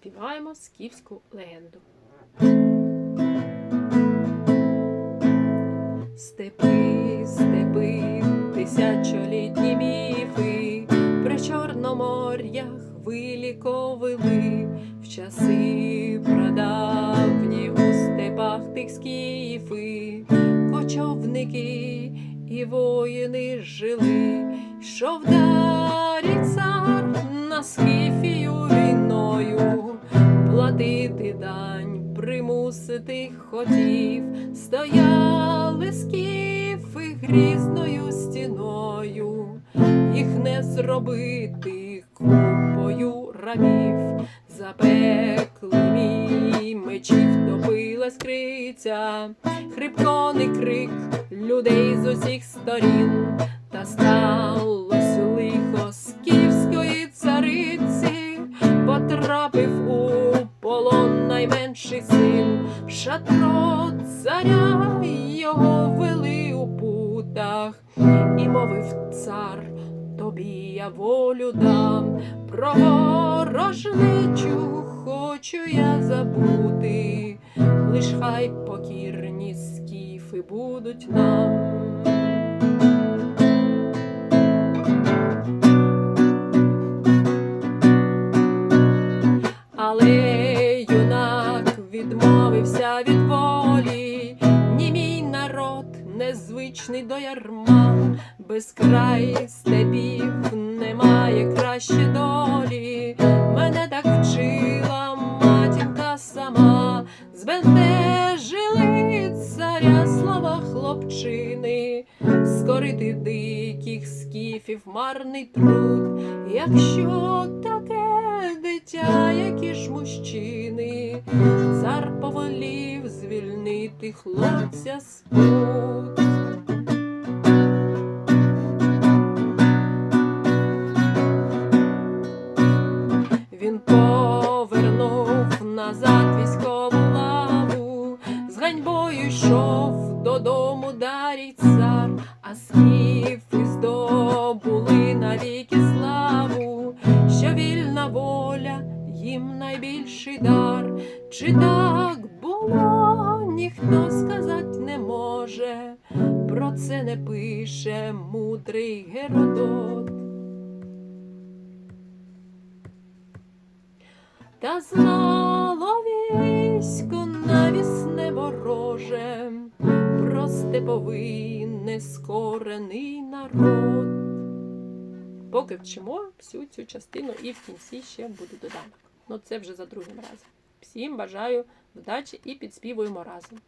співаємо скіфську легенду. Степи, степи, тисячолітні міфи, при чорномор'ях виліковили. В часи прадавні у степах тих скіфи, кочовники і воїни жили, йшов дарі цар на війною, платити дань примусити хотів, стояли скіфи грізною стіною, їх не зробити купою рабів, запекли мій мечів топилась криця, хрипконий крик людей з усіх сторін, та сталось найменший шатро царя його вели у путах, і мовив цар. Тобі я волю дам, про ворожничу хочу я забути, лиш хай покірні скіфи будуть нам. Відмовився від волі, ні мій народ незвичний до ярма, безкрай степів немає краще долі. Мене так вчила матінка сама, збентежили царя слова хлопчини, скорити диких скіфів марний труд, якщо таке дитя, які ж мужчини, звільнити хлопця з. Він повернув назад військову лаву, з ганьбою йшов додому дарій цар, а скіфи здобули навіки славу, що вільна воля їм найбільший дар. Чи так про це не пише мудрий Геродот. Та знало військо навісне вороже, про степовий нескорений народ. Поки вчимо всю цю частину і в кінці ще буде доданок. Ну це вже за другим разом. Всім бажаю вдачі і підспівуємо разом.